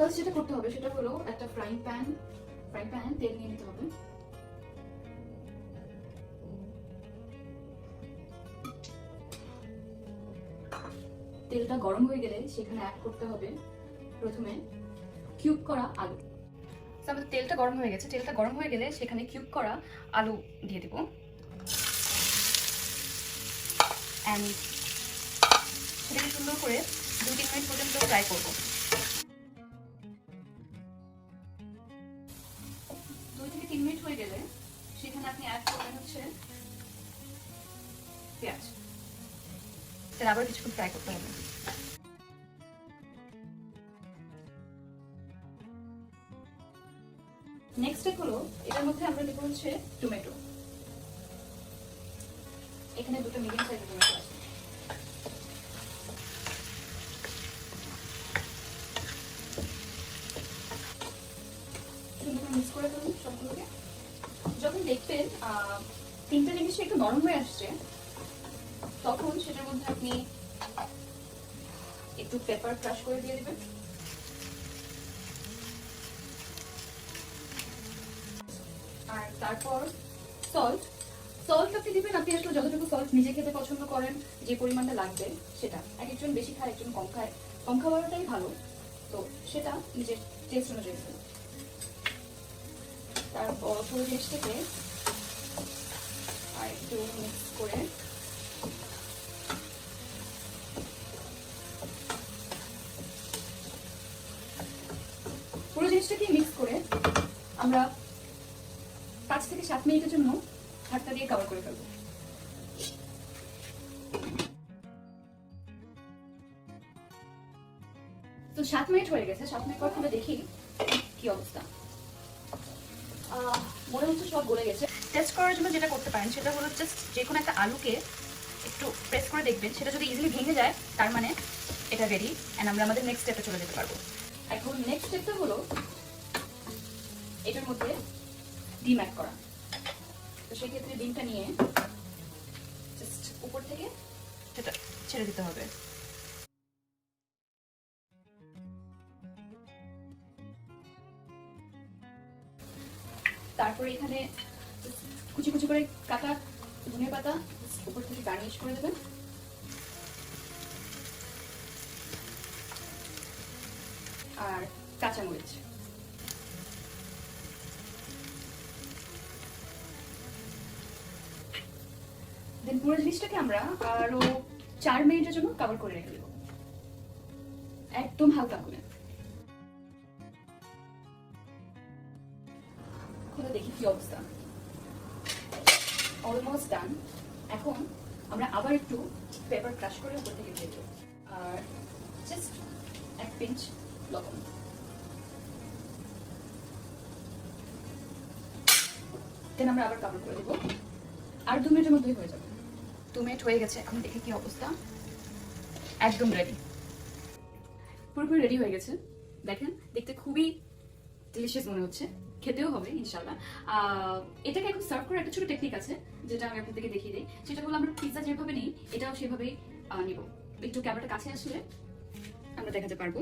First যেটা করতে হবে, সেটা হলো একটা ফ্রাইং প্যান ফ্রাইং প্যান তেল নিয়ে নিতে হবে। তেলটা গরম হয়ে গেলে সেখানে অ্যাড করতে হবে প্রথমে কিউব করা আলু। আমাদের তেলটা গরম হয়ে গেছে। তেলটা গরম হয়ে গেলে সেখানে কিউব করা আলু দিয়ে দেবো। অ্যান্ড সুন্দর করে দু তিন মিনিট পর্যন্ত ফ্রাই করব। নেক্সট স্টেপ হলো এটার মধ্যে আমরা এখানে দুটো মিডিয়াম সাইজের টমেটো করে ফেলুন সবগুলোকে। যখন দেখবেন আহ, তিনটা জিনিস একটু নরম হয়ে আসছে, তখন সেটার মধ্যে আপনি একটু পেপার ক্রাশ করে দিয়ে দেবেন। আর তারপর সল্ট সল্ট আপনি দিবেন, আপনি আসলে যতটুকু সল্ট নিজে খেতে পছন্দ করেন, যে পরিমাণটা লাগবে সেটা। এক একজন বেশি খায়, একজন কম খায়। কম খাওয়াটাই ভালো। তো সেটা নিজের টেস্ট অনুযায়ী তারপর পুরো জিনিসটাকে একটু মিক্স করে পুরো জিনিসটাকে মিক্স করে আমরা পাঁচ থেকে সাত মিনিটের জন্য ঢাকনা দিয়ে কভার করে ফেলব। তো সাত মিনিট হয়ে গেছে, সাত মিনিট পর খুলে দেখি কি অবস্থা। মনে হচ্ছে সব গলে গেছে। টেস্ট করার জন্য যেটা করতে পারেন, সেটা হলো জাস্ট যে কোনো একটা আলুকে একটু প্রেস করে দেখবেন। সেটা যদি ইজিলি ভেঙে যায়, তার মানে এটা রেডি অ্যান্ড আমরা আমাদের নেক্সট স্টেপে চলে যেতে পারব। এখন নেক্সট স্টেপটা হলো এটার মধ্যে ডিম অ্যাড করা। তো সেই ক্ষেত্রে ডিমটা নিয়ে জাস্ট উপর থেকে সেটা ছেড়ে দিতে হবে। তারপরে এখানে কুচি কুচি করে কাটা ধনে পাতা উপর থেকে গার্নিশ করে দেবেন। আর কাঁচামরিচ। দেন পুরো জিনিসটাকে আমরা আরও চার মিনিটের জন্য কভার করে রেখে দেবো। একদম হালকা করে। খুলে দেখি কি অবস্থা। অলমোস্ট ডান এখন আমরা আবার একটু পেপার ক্রাশ করে উপর থেকে দিয়ে দেবো আর জাস্ট এক পিঞ্চ লবণ। দেন আমরা আবার কাভার করে দেবো। আর দু মিনিটের মধ্যেই হয়ে যাবে। দু মিনিট হয়ে গেছে, এখন দেখি কি অবস্থা। একদম রেডি পুরোপুরি রেডি হয়ে গেছে। দেখেন, দেখতে খুবই ডিলিশিয়াস মনে হচ্ছে। খেতেও হবে ইনশাল্লাহ এটাকে এখন সার্ভ করার একটা ছোট টেকনিক আছে, যেটা আমি আপনাদেরকে দেখিয়ে দিই। সেটা হলো আমরা পিৎজা যেভাবে নিই, এটাও সেভাবেই নিব। একটু ক্যামেরাটা কাছে আসলে আমরা দেখাতে পারব।